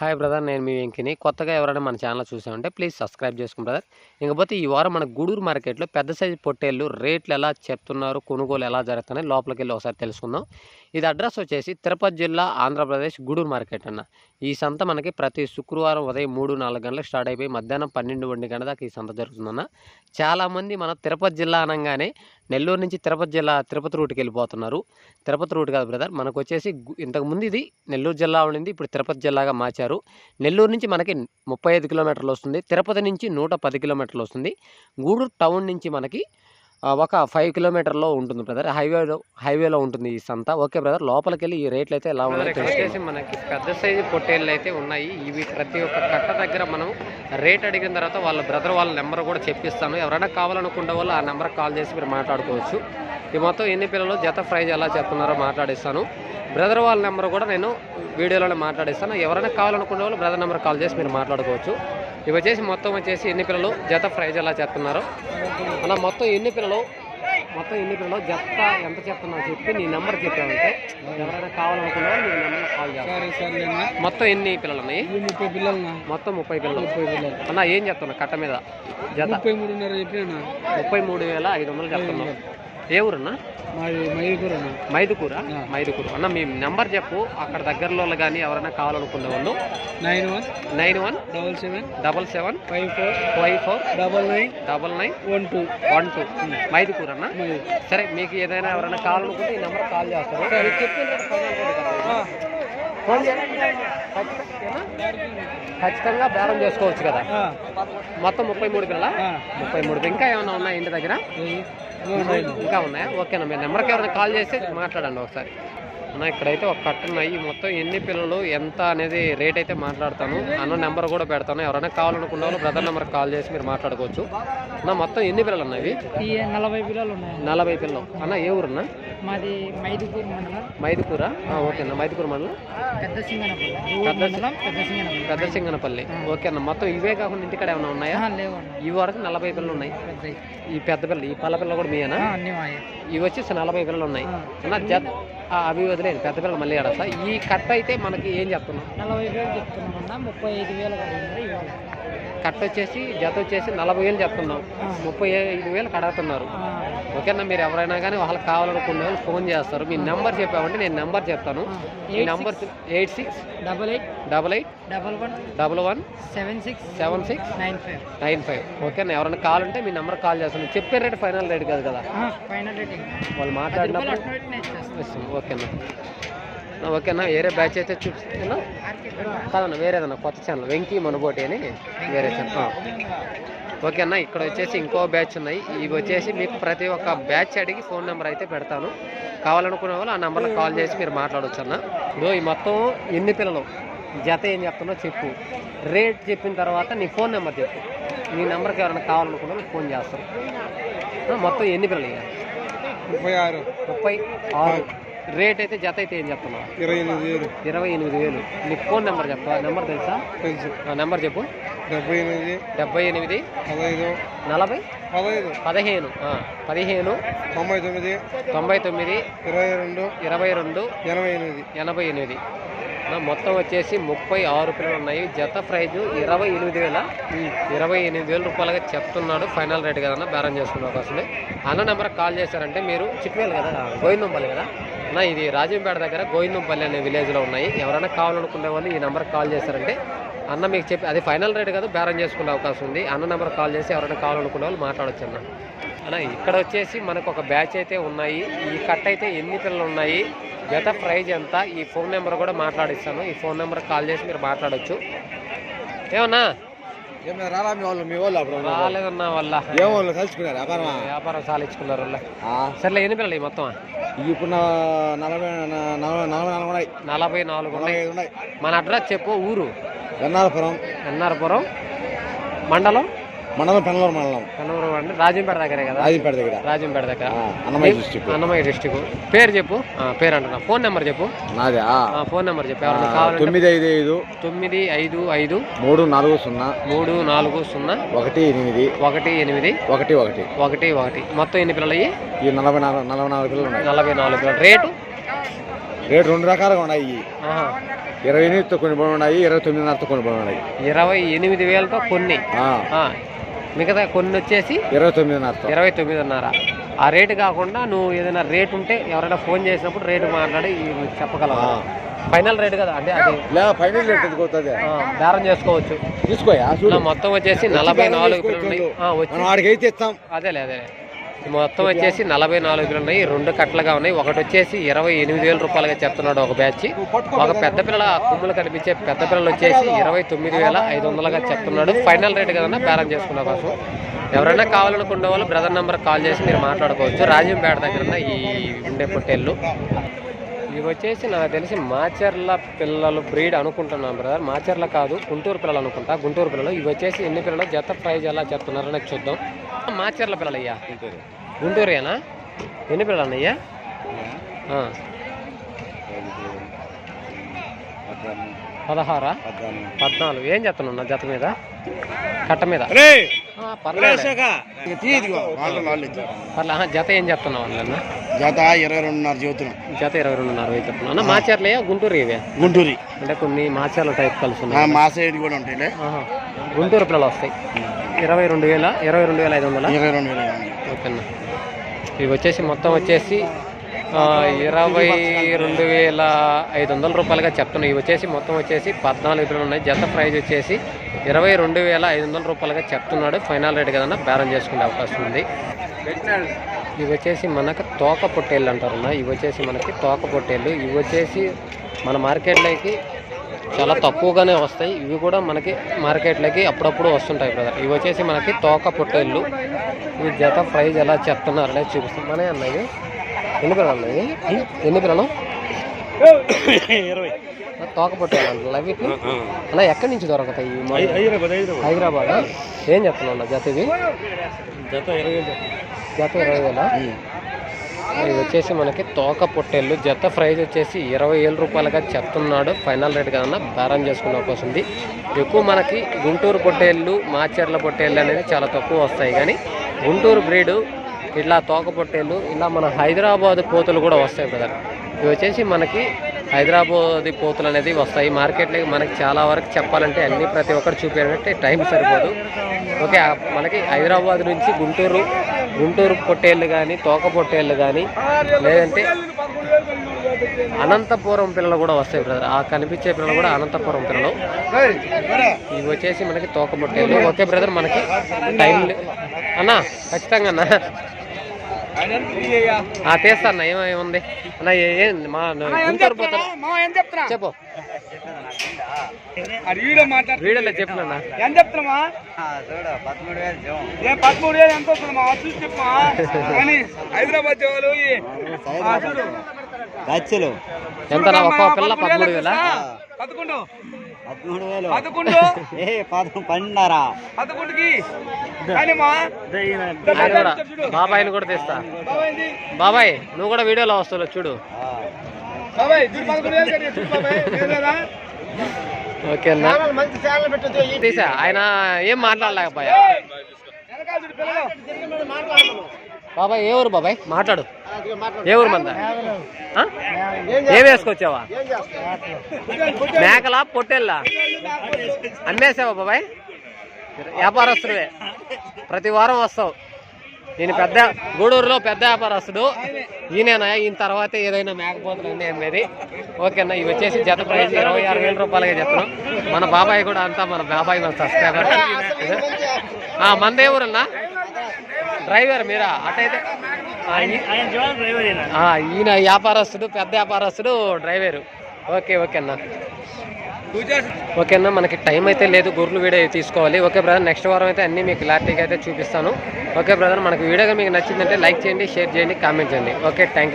Hi brother నేను మీ వెంకిని. కొత్తగా ఎవరైనా మన ఛానల్ చూసామంటే ప్లీజ్ సబ్స్క్రైబ్ చేసుకోండి బ్రదర్ ఇకపోతే ఈ వారం మన గూడూరు మార్కెట్లో పెద్ద సైజు పొట్టేళ్ళు రేట్లు ఎలా చెప్తున్నారు కొనుగోలు ఎలా జరుగుతున్నాయి లోపలికి వెళ్ళి ఒకసారి తెలుసుకుందాం. ఇది అడ్రస్ వచ్చేసి తిరుపతి జిల్లా ఆంధ్రప్రదేశ్ గూడూరు మార్కెట్ అన్న. ఈ సంత మనకి ప్రతి శుక్రవారం ఉదయం మూడు నాలుగు గంటలకు స్టార్ట్ అయిపోయి మధ్యాహ్నం పన్నెండు ఒంటి గంట దాకా ఈ సంత జరుగుతుందన్న. చాలామంది మన తిరుపతి జిల్లా అనగానే నెల్లూరు నుంచి తిరుపతి జిల్లా తిరుపతి రూట్కి వెళ్ళిపోతున్నారు. తిరుపతి రూట్ కాదు బ్రదర్ మనకు వచ్చేసి ఇంతకుముందు ఇది నెల్లూరు జిల్లా ఉండింది ఇప్పుడు తిరుపతి జిల్లాగా మార్చారు. నెల్లూరు నుంచి మనకి ముప్పై ఐదు కిలోమీటర్లు వస్తుంది తిరుపతి నుంచి నూట పది కిలోమీటర్లు వస్తుంది. గూడూరు టౌన్ నుంచి మనకి ఒక ఫైవ్ కిలోమీటర్లో ఉంటుంది బ్రదర్ హైవేలో హైవేలో ఉంటుంది ఈ సంత. ఓకే బ్రదర్ లోపలికి వెళ్ళి ఈ రేట్లు అయితే ఎలా ఉన్నాయి మనకి పెద్ద సైజు పొట్టేళ్ళు అయితే ఉన్నాయి. ఇవి ప్రతి ఒక్క కట్ట దగ్గర మనం రేట్ అడిగిన తర్వాత వాళ్ళ బ్రదర్ వాళ్ళ నెంబర్ కూడా చెప్పిస్తాను. ఎవరైనా కావాలనుకునే వాళ్ళు ఆ నెంబర్ కాల్ చేసి మీరు మాట్లాడుకోవచ్చు. ఈ మొత్తం ఎన్ని పిల్లలు జత ప్రైజ్ ఎలా చెప్తున్నారో మాట్లాడిస్తాను. బ్రదర్ వాళ్ళ నెంబర్ కూడా నేను వీడియోలోనే మాట్లాడిస్తాను. ఎవరైనా కావాలనుకునే వాళ్ళు బ్రదర్ నెంబర్ కాల్ చేసి మీరు మాట్లాడుకోవచ్చు. ఇవి వచ్చేసి మొత్తం వచ్చేసి ఎన్ని పిల్లలు? జత ప్రైజ్ ఎలా చెప్తున్నారో అలా మొత్తం ఎన్ని పిల్లలు? మొత్తం ఎన్ని పిల్లలు? జత ఎంత చెప్తున్నావు చెప్పి నీ నెంబర్ చెప్పావంటే ఎవరైనా కావాలనుకునే వాళ్ళు నీ నెంబర్ కాల్ సర్లేనా మొత్తం ఎన్ని పిల్లలు ఉన్నాయి ముప్పై పిల్లలనా మొత్తం ముప్పై పిల్లలు. ముప్పై పిల్లలు. అన్న ఏం చెప్తున్నా కట్ట మీద? జత? ముప్పై మూడున్నర చెప్పినా ముప్పై మూడు వేల ఐదు వందలు చెప్తున్నావు ఏ ఊరన్నా? మైదుకూర. మైదుకూరు. అన్న మీ నెంబర్ చెప్పు. అక్కడ దగ్గరలో కానీ ఎవరైనా కావాలనుకునే వాళ్ళు. Nine one nine one double seven double seven five four five four double nine double nine one two one two. Mydukur అన్న సరే మీకు ఏదైనా ఎవరైనా కావాలనుకుంటే ఈ నెంబర్ కాల్ చేస్తారు ఫోన్. ఖచ్చితంగా బేరం చేసుకోవచ్చు కదా. మొత్తం ముప్పై మూడు పిల్లల? ఆ. ముప్పై మూడు. ఇంకా ఏమైనా ఉన్నాయా ఇంటి దగ్గర. ఇంకా ఉన్నాయా? ఓకేనా మీ నెంబర్కి ఎవరైనా కాల్ చేస్తే మాట్లాడండి ఒకసారి. అన్న ఇక్కడైతే ఒక కట్ట ఉన్నాయి. మొత్తం ఎన్ని పిల్లలు ఎంత అనేది రేట్ అయితే మాట్లాడతాను. అన్న నెంబర్ కూడా పెడతాను. ఎవరైనా కావాలనుకున్న వాళ్ళు బ్రదర్ నెంబర్కి కాల్ చేసి మీరు మాట్లాడుకోవచ్చు. అన్న మొత్తం ఎన్ని పిల్లలు నలభై పిల్లలు ఉన్నాయి నలభై పిల్లలు. అన్న ఏ ఊరున్నా? మాది మైదుకూరు మండలం. మైదుకూర? ఓకే అన్న. మైదుకూర మండలం? పెద్ద సింగనపల్లి. పెద్ద సింగనపల్లి. ఓకే అన్న. మొత్తం ఇవే కాకుండా ఇంటికాడ ఏమైనా ఉన్నాయా? ఈ వరకు నలభై పిల్లలు ఉన్నాయి. ఈ పెద్ద పిల్లలు ఈ పల్ల పిల్లలు కూడా మాయే. ఇవి వచ్చేసి నలభై పిల్లలు ఉన్నాయి. అన్న జత్ ఆ, అవి వదిలేదు పెద్ద పిల్లలు మళ్ళీ ఆడతా ఈ కట్ట అయితే మనకి ఏం చెప్తున్నాం నలభై వేలు చెప్తున్నాం ముప్పై ఐదు వేలు కట్ట వచ్చేసి జత వచ్చేసి నలభై వేలు చెప్తున్నాం. ముప్పై ఐదు వేలు కడుగుతున్నారు ఓకేనా? మీరు ఎవరైనా కానీ వాళ్ళకి కావాలనుకునే వాళ్ళు ఫోన్ చేస్తారు. మీ నెంబర్ చెప్పామంటే నేను నెంబర్ చెప్తాను. ఈ number eight six double eight double eight double one double one seven six seven six nine five nine five. ఓకేనా? ఎవరైనా కావాలంటే మీ నెంబర్ కాల్ చేస్తాను. చెప్పే రేట్ ఫైనల్ రేట్ కాదు కదా. Final rating. వాళ్ళు మాట్లాడినప్పుడు ఓకేనా? ఓకేనా? వేరే బ్యాచ్ అయితే చూపిస్తున్నా. కాదన్న వేరేదన్నా కొత్త ఛానల్ వెంకీ మనబోటి అని వేరే ఛానల్ ఆ. ఓకే అన్న ఇక్కడ వచ్చేసి ఇంకో బ్యాచ్ ఉన్నాయి. ఇవి వచ్చేసి మీకు ప్రతి ఒక్క బ్యాచ్ అడిగి ఫోన్ నెంబర్ అయితే పెడతాను. కావాలనుకునే వాళ్ళు ఆ నెంబర్లో కాల్ చేసి మీరు మాట్లాడవచ్చు అన్న ఇదో ఈ మొత్తం ఎన్ని పిల్లలు? జత ఏం చెప్తున్నావు చెప్పు. రేట్ చెప్పిన తర్వాత నీ ఫోన్ నెంబర్ చెప్పు. నీ నెంబర్కి ఎవరైనా కావాలనుకున్న ఫోన్ చేస్తారు. మొత్తం ఎన్ని పిల్లలు ఇక ముప్పై ఆరు. ముప్పై ఆరు. రేట్ అయితే జత అయితే ఏం చెప్తున్నావు? ఇరవై ఎనిమిది వేలు. ఇరవై ఎనిమిది వేలు. నీ ఫోన్ నెంబర్ చెప్పా నెంబర్ తెలుసా? తెలుసు. ఆ నెంబర్ చెప్పు. డెబ్బై ఎనిమిది. డెబ్బై ఎనిమిది. పదహైదు. నలభై. పదహైదు. పదిహేను. ఆ, పదిహేను. తొంభై తొమ్మిది. తొంభై తొమ్మిది. ఇరవై రెండు. ఇరవై రెండు. ఎనభై ఎనిమిది. ఎనభై ఎనిమిది. మొత్తం వచ్చేసి ముప్పై ఆరు పిల్లలు ఉన్నాయి. జత ప్రైజు ఇరవై ఎనిమిది వేల. ఇరవై ఎనిమిది వేల రూపాయలుగా చెప్తున్నాడు ఫైనల్ రేట్ కదన్నా బేరం చేసుకున్న అవకాశం అన్న నెంబర్ కాల్ చేశారంటే మీరు చిట్వేలు కదా గోవిందంపల్లి కదా? అన్న ఇది రాజంపేట దగ్గర గోవిందంపల్లి అనే విలేజ్లో ఉన్నాయి. ఎవరైనా కావాలనుకునే వాళ్ళు ఈ నెంబర్ కాల్ చేశారంటే అన్న మీకు చెప్పి అది ఫైనల్ రేట్ కాదు బేరం చేసుకునే అవకాశం ఉంది. అన్న నెంబర్ కాల్ చేసి ఎవరైనా కావాలనుకునే వాళ్ళు మాట్లాడచ్చు అన్న. అన్న ఇక్కడ వచ్చేసి మనకు ఒక బ్యాచ్ అయితే ఉన్నాయి. ఈ కట్ అయితే ఎన్ని పిల్లలు ఉన్నాయి? జత ప్రైజ్ ఎంత? ఈ ఫోన్ నెంబర్ కూడా మాట్లాడిస్తాను. ఈ ఫోన్ నెంబర్ కాల్ చేసి మీరు మాట్లాడొచ్చు. ఏమన్నా? ఏం రాలా మీ వాళ్ళు మీ వాళ్ళు అప్పుడు? రాలేదన్న వల్ల ఏం వాళ్ళు కలుసుకున్నారు వ్యాపారం సాలించుకున్నారు వాళ్ళ. సర్లే ఎన్ని పిల్లలు మొత్తం? ఇప్పుడు నలభై నాలుగు ఉన్నాయి. నలభై నాలుగు ఉన్నాయి. మన అడ్రస్ చెప్పు ఊరు. ఎన్నారపురం ఎన్నారపురం మండలం? మండలం పెనలూరు మండలం. కన్నూరు అంటే రాజంపేట దగ్గరే కదా? రాజంపేట దగ్గర. రాజంపేట దగ్గర. అన్నమయ్య డిస్టిక్ అన్నమయ్య డిస్టిక్ పేరు చెప్పు. ఆ, పేరు అంటున్నా. ఫోన్ నెంబర్ చెప్పు. నాదే ఆ, ఫోన్ నెంబర్ చెప్పు. ఎవరైనా కావాలంటే తొమ్మిది ఐదు ఐదు తొమ్మిది ఐదు ఐదు మూడు నాలుగు సున్నా మూడు నాలుగు సున్నా ఒకటి ఎనిమిది ఒకటి ఎనిమిది ఒకటి ఒకటి. ఒకటి ఒకటి. మొత్తం ఎన్ని పిల్లలు అయ్యి? ఈ నలభై నాలుగు నలభై నాలుగు పిల్లలు ఉన్నాయి. నలభై నాలుగు పిల్లలు. రేటు? రేటు రెండు రకాలుగా ఉన్నాయి. ఆహా. ఇరవై ఎనిమిదితో కొన్ని బోర్డు ఉన్నాయి. ఇరవై తొమ్మిదిన్నరతో కొన్ని బోర్డు ఉన్నాయి. ఇరవై ఎనిమిది వేలతో కొన్ని. ఆ, ఆ, మిగతా కొన్ని వచ్చేసి ఇరవై తొమ్మిదిన్నరతో ఇరవై తొమ్మిదిన్నర. ఆ రేటు కాకుండా నువ్వు ఏదైనా రేట్ ఉంటే ఎవరైనా ఫోన్ చేసినప్పుడు రేటు మాట్లాడి చెప్పగలవా. ఫైనల్ రేట్ కదా అంటే అది ఫైనల్ రేట్ బేరం చేసుకోవచ్చు. తీసుకోయా? మొత్తం వచ్చేసి నలభై నాలుగు అదేలే అదే మొత్తం వచ్చేసి నలభై నాలుగులు ఉన్నాయి. రెండు కట్టలుగా ఉన్నాయి. ఒకటి వచ్చేసి ఇరవై ఎనిమిది వేల రూపాయలుగా చెప్తున్నాడు ఒక బ్యాచ్. ఒక పెద్ద పిల్లల కుమ్ములు కనిపించే పెద్ద పిల్లలు వచ్చేసి ఇరవై తొమ్మిది వేల ఐదు వందలుగా చెప్తున్నాడు. ఫైనల్ రేట్ కదన్నా బేరం చేసుకున్న కోసం. ఎవరైనా కావాలనుకునే వాళ్ళు బ్రదర్ నెంబర్ కాల్ చేసి మీరు మాట్లాడుకోవచ్చు. రాజంపేట దగ్గర ఉన్న ఈ ఉండే పొట్టేళ్ళు. ఇవి వచ్చేసి నాకు తెలిసి మాచర్ల పిల్లలు బ్రీడ్ అనుకుంటున్నాను బ్రదర్. మాచర్ల కాదు గుంటూరు పిల్లలు అనుకుంటా. గుంటూరు పిల్లలు. ఇవి వచ్చేసి ఎన్ని పిల్లలు? జత ప్రైజ్ ఎలా చెప్తున్నారో నాకు చూద్దాం. మాచర్ల పిల్లలు అయ్యా గుంటూరేనా? ఎన్ని పిల్లలు అన్నయ్యా ఆ, పదహారా? పద్నాలుగు. ఏం చెప్తున్నా జత మీద? కట్ట మీద? పర్లేదు జత ఏం చెప్తున్నావు వాళ్ళన్న జత ఇరవై రెండున్నర చెబుతున్నాం జత ఇరవై రెండున్నర వేలు చెప్తున్నా మాచర్లయ్యా గుంటూరు ఇవే? గుంటూరి. అంటే కొన్ని మాచర్ల టైప్ కలిసి ఉన్నాయి. మా సైడ్ కూడా ఉంటాయి ఆహా. గుంటూరు పిల్లలు వస్తాయి. ఇరవై రెండు వేల ఇరవై రెండు వేల ఐదు వందల? ఇరవై రెండు వేల ఓకేనా ఇవి వచ్చేసి మొత్తం వచ్చేసి ఆ, ఇరవై రెండు వేల ఐదు వందల రూపాయలుగా చెప్తున్నాయి. ఇవి వచ్చేసి మొత్తం వచ్చేసి పద్నాలుగు పిల్లలు ఉన్నాయి. జత ప్రైజ్ వచ్చేసి ఇరవై రెండు వేల ఐదు వందల రూపాయలుగా చెప్తున్నాడు. ఫైనల్ రేట్ కదన్నా బేరం చేసుకునే అవకాశం ఉంది. ఇవి వచ్చేసి మనకు తోక పొట్టేళ్ళు అంటారన్న ఇవి వచ్చేసి మనకి తోక పొట్టేళ్ళు. ఇవి వచ్చేసి మన మార్కెట్లోకి చాలా తక్కువగానే వస్తాయి. ఇవి కూడా మనకి మార్కెట్లోకి అప్పుడప్పుడు వస్తుంటాయి బ్రదర్. ఇవి వచ్చేసి మనకి తోక పొట్టేళ్ళు. ఇవి జత ప్రైజ్ ఎలా చెప్తున్నారు అనేది చూపిస్తాం మనే ఎన్ని పిల్లలు అన్నది ఎన్ని పిల్లలు? ఇరవై. తోక పొట్టేళ్ళు అంటారు అవి అలా ఎక్కడి నుంచి దొరుకుతాయి హైదరాబాద్ ఏం చెప్తున్నా జత ఇవి జత ఇరవై జత ఇరవై వేల? ఇవి వచ్చేసి మనకి తోక పొట్టేళ్ళు. జత ప్రైజ్ వచ్చేసి ఇరవై వేల రూపాయలుగా చెప్తున్నాడు. ఫైనల్ రేట్ కదన్నా బేరం చేసుకునే అవకాశం ఉంది. ఎక్కువ మనకి గుంటూరు పొట్టేళ్ళు మాచర్ల పొట్టేళ్ళు అనేది చాలా తక్కువ వస్తాయి. కానీ గుంటూరు బ్రీడు ఇట్లా తోక పొట్టేళ్ళు ఇలా మన హైదరాబాద్ పోతులు కూడా వస్తాయి బ్రదర్. ఇవి వచ్చేసి మనకి హైదరాబాద్ పోతులు అనేది వస్తాయి. మార్కెట్లో మనకి చాలా వరకు చెప్పాలంటే అన్ని ప్రతి ఒక్కరు చూపించాలంటే టైం సరిపోదు. ఓకే మనకి హైదరాబాద్ నుంచి గుంటూరు గుంటూరు పొట్టేళ్ళు కానీ తోక పొట్టేళ్ళు కానీ లేదంటే అనంతపురం పిల్లలు కూడా వస్తాయి బ్రదర్ ఆ కనిపించే పిల్లలు కూడా అనంతపురం పిల్లలు. ఇవి వచ్చేసి మనకి తోక పొట్టేళ్ళు. ఓకే బ్రదర్ మనకి టైం అన్నా ఖచ్చితంగా అన్నా. తీస్తా అన్న ఏమేముంది అన్న ఏ- ఏం మా గుంటూరు పోతా ఏం చెప్తున్నా? చెప్పు. చెప్తున్నామా పదమూడు వేలు ఎంత వస్తుందమ్మా చూసి చెప్పమా కానీ హైదరాబాద్ వాళ్ళు ఎంత ఒక్క పిల్ల పదమూడు వేల పదకొండు. పదమూడు వేలు. పదకొండు? ఏ పదకొండు పన్నెండున్నర. పదకొండుకి? కానీ మా ఆయన కూడా బాబాయ్ని కూడా తీస్తా. బాబాయ్ నువ్వు కూడా వీడియోలో వస్తావు చూడు. ఓకే తీసా. ఆయన ఏం మాట్లాడలేకపోయా? బాబాయ్ ఏ ఊరు బాబాయ్? మాట్లాడు. ఏ ఊరు మంద? ఏం వేసుకొచ్చావా? మేకలా పొట్టెల్లా అమ్మేసావా బాబాయ్? వ్యాపారస్తుడివే. ప్రతి వారం వస్తావు. నేను పెద్ద గూడూరులో పెద్ద వ్యాపారస్తుడు. ఈయనేనా? ఈయన తర్వాత ఏదైనా మేకపోతులు అన్నీ అమ్మేది. ఓకేనా? ఇవి వచ్చేసి జత ప్రైజ్ ఇరవై ఆరు వేల రూపాయలుగా చెప్తున్నాం. మన బాబాయ్ కూడా అంతా మన బాబాయ్ మన సబ్స్క్రైబర్. మందే ఊరన్నా డ్రైవర్ మీరా? అటైతే ఈయన వ్యాపారస్తుడు పెద్ద వ్యాపారస్తుడు డ్రైవరు. ఓకే ఓకే అన్న. ఓకే అన్న మనకి టైం అయితే లేదు గుర్లు వీడియో తీసుకోవాలి. ఓకే బ్రదర్ నెక్స్ట్ వారం అయితే అన్ని మీకు క్లారిటీగా అయితే చూపిస్తాను. ఓకే బ్రదర్ మనకి వీడియో మీకు నచ్చిందంటే లైక్ చేయండి షేర్ చేయండి కామెంట్ చేయండి. Okay thank you